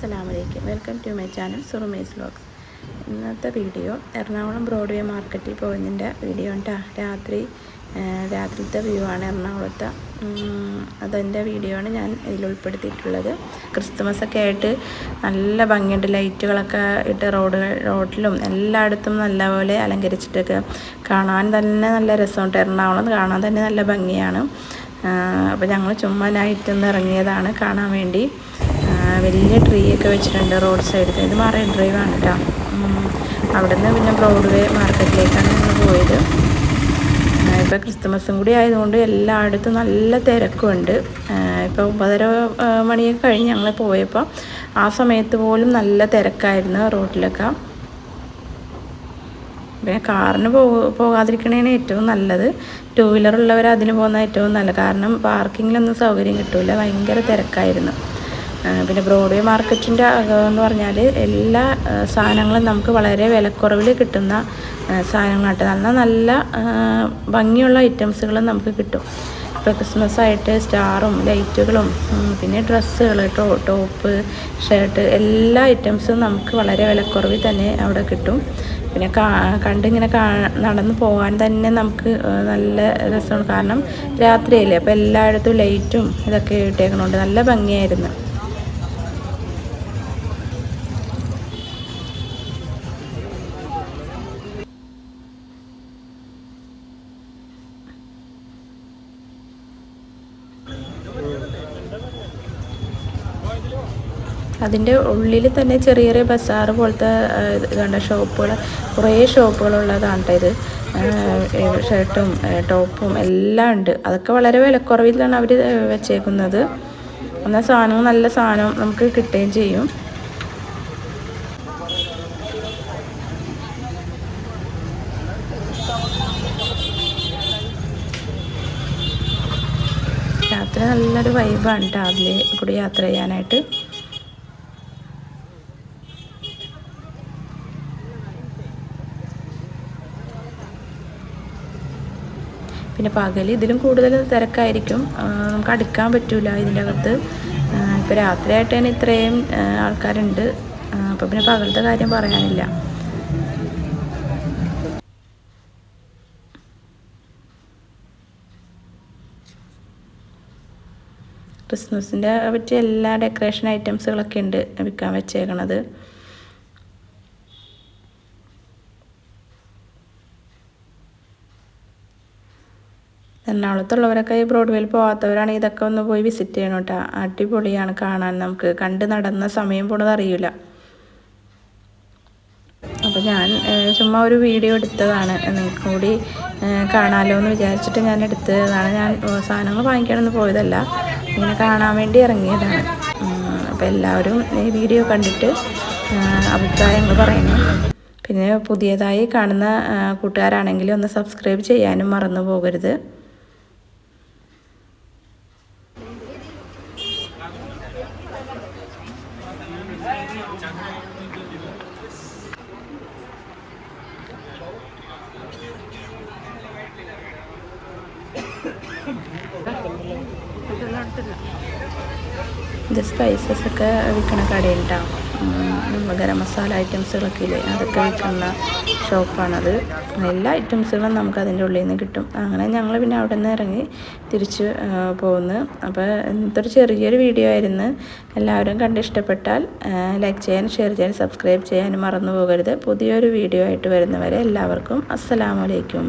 അസ്സലാമലൈക്കും. Welcome to my channel Surumi's vlogs. ഇന്നത്തെ video Ernakulam Broadway മാർക്കറ്റിൽ പോകുന്നതിന്റെ വീഡിയോ ഉണ്ടാ രാത്രി രാത്രിത്തെ വ്യൂ ആണ് എറണാകുളത്തെ. അതെന്റെ വീഡിയോ ആണ് ഞാൻ ഇതിൽ ഉൾപ്പെടുത്തിയിട്ടുള്ളത്. ക്രിസ്തുമസ് ഒക്കെ ആയിട്ട് നല്ല ഭംഗിയുണ്ട്. ലൈറ്റുകളൊക്കെ ഇട്ട് റോഡ് റോഡിലും എല്ലായിടത്തും നല്ലപോലെ അലങ്കരിച്ചിട്ടൊക്കെ കാണാൻ തന്നെ നല്ല രസമുണ്ട്. എറണാകുളം കാണാൻ തന്നെ നല്ല ഭംഗിയാണ്. അപ്പോൾ ഞങ്ങൾ ചുമ്മാ നൈറ്റ് ഇറങ്ങിയതാണ് കാണാൻ വേണ്ടി. വലിയ ട്രീ ഒക്കെ വെച്ചിട്ടുണ്ട് റോഡ് സൈഡിൽ ഇത് മറൈൻ ഡ്രൈവ് ആണ് കേട്ടോ അവിടെ നിന്ന് പിന്നെ ബ്രോഡ്വേ മാർക്കറ്റിലേക്കാണ് ഞങ്ങൾ പോയത്. ഇപ്പോൾ ക്രിസ്തുമസും കൂടി ആയതുകൊണ്ട് എല്ലായിടത്തും നല്ല തിരക്കുണ്ട്. ഇപ്പോൾ ഒമ്പതര മണിയൊക്കെ കഴിഞ്ഞ് ഞങ്ങൾ പോയപ്പോൾ ആ സമയത്ത് പോലും നല്ല തിരക്കായിരുന്നു റോഡിലൊക്കെ പിന്നെ കാറിന് പോ പോകാതിരിക്കണേന് ഏറ്റവും നല്ലത് ടൂ വീലർ ഉള്ളവർ അതിന് പോകുന്ന ഏറ്റവും നല്ലത്. കാരണം പാർക്കിങ്ങിലൊന്നും സൗകര്യം കിട്ടില്ല ഭയങ്കര തിരക്കായിരുന്നു. പിന്നെ ബ്രോഡ്വേ മാർക്കറ്റിന്റെ എന്ന് പറഞ്ഞാൽ എല്ലാ സാധനങ്ങളും നമുക്ക് വളരെ വിലക്കുറവിൽ കിട്ടുന്ന സാധനങ്ങളായിട്ട് നല്ല നല്ല ഭംഗിയുള്ള ഐറ്റംസുകളും നമുക്ക് കിട്ടും. ഇപ്പോൾ ക്രിസ്മസ് ആയിട്ട് സ്റ്റാറും ലൈറ്റുകളും പിന്നെ ഡ്രസ്സുകൾ ടോ ടോപ്പ് ഷർട്ട് എല്ലാ ഐറ്റംസും നമുക്ക് വളരെ വിലക്കുറവിൽ തന്നെ അവിടെ കിട്ടും. പിന്നെ കാ കണ്ടിങ്ങനെ കാ നടന്ന് പോകാൻ തന്നെ നമുക്ക് നല്ല രസമാണ്. കാരണം രാത്രിയല്ലേ അപ്പോൾ എല്ലായിടത്തും ലൈറ്റും ഇതൊക്കെ ഇട്ടേക്കണോണ്ട്. നല്ല ഭംഗിയായിരുന്നു. അതിന്റെ ഉള്ളിൽ തന്നെ ചെറിയ ചെറിയ ബസാറ് പോലത്തെ കണ്ട ഷോപ്പുകൾ കുറേ ഷോപ്പുകളുള്ളതാണ് ഇത്. ഷർട്ടും ടോപ്പും എല്ലാം ഉണ്ട്. അതൊക്കെ വളരെ വിലക്കുറവിലാണ് അവർ വെച്ചേക്കുന്നത്. എന്നാൽ സാധനവും നല്ല സാധനവും നമുക്ക് കിട്ടുകയും ചെയ്യും. യാത്ര നല്ലൊരു വൈബാണ് രാവിലെ കൂടി യാത്ര ചെയ്യാനായിട്ട്. പിന്നെ പകൽ ഇതിലും കൂടുതൽ തിരക്കായിരിക്കും. നമുക്ക് അടുക്കാൻ പറ്റില്ല ഇതിന്റെ അകത്ത് ഇപ്പോൾ രാത്രിയായിട്ട് തന്നെ ഇത്രയും ആൾക്കാരുണ്ട്. അപ്പോൾ പിന്നെ പകലത്തെ കാര്യം പറയാനില്ല. ക്രിസ്മസിന്റെ പറ്റിയ എല്ലാ ഡെക്കറേഷൻ ഐറ്റംസുകളൊക്കെ ഉണ്ട് വിൽക്കാൻ വെച്ചേക്കണത്. എറണാകുളത്തുള്ളവരൊക്കെ ബ്രോഡ്വേയിൽ പോകാത്തവരാണെങ്കിൽ ഇതൊക്കെ ഒന്ന് പോയി വിസിറ്റ് ചെയ്യണം കേട്ടോ. അടിപൊളിയാണ് കാണാൻ നമുക്ക്. കണ്ട് നടന്ന സമയം പോണത് അറിയില്ല അപ്പോൾ ഞാൻ ചുമ്മാ ഒരു വീഡിയോ എടുത്തതാണ്. നിങ്ങൾക്ക് കൂടി കാണാമല്ലോ എന്ന് വിചാരിച്ചിട്ട് ഞാൻ എടുത്തതാണ്. ഞാൻ സാധനങ്ങൾ വാങ്ങിക്കാനൊന്നും പോയതല്ല. ഇങ്ങനെ കാണാൻ വേണ്ടി ഇറങ്ങിയതാണ്. അപ്പോൾ എല്ലാവരും ഈ വീഡിയോ കണ്ടിട്ട് അഭിപ്രായങ്ങൾ പറയുന്നു. പിന്നെ പുതിയതായി കാണുന്ന കൂട്ടുകാരാണെങ്കിൽ ഒന്ന് സബ്സ്ക്രൈബ് ചെയ്യാനും മറന്നു പോകരുത്. Thank you. ഇത് സ്പൈസസ് ഒക്കെ വിൽക്കണ കടയുണ്ടാവും നമ്മൾ ഗരം മസാല ഐറ്റംസുകളൊക്കെ ഇല്ലേ? അതൊക്കെ വിൽക്കുന്ന ഷോപ്പാണത്. എല്ലാ ഐറ്റംസുകളും നമുക്ക് അതിന്റെ ഉള്ളിൽ നിന്ന് കിട്ടും. അങ്ങനെ ഞങ്ങൾ പിന്നെ അവിടെ നിന്ന് ഇറങ്ങി തിരിച്ച് പോകുന്നു അപ്പോൾ ഇന്നത്തെ ഒരു ചെറിയൊരു വീഡിയോ ആയിരുന്നു. എല്ലാവരും കണ്ടിഷ്ടപ്പെട്ടാൽ ലൈക്ക് ചെയ്യാൻ ഷെയർ ചെയ്യാൻ സബ്സ്ക്രൈബ് ചെയ്യാനും മറന്നു പോകരുത്. പുതിയൊരു വീഡിയോ ആയിട്ട് വരുന്നവരെ എല്ലാവർക്കും അസ്സലാമലൈക്കും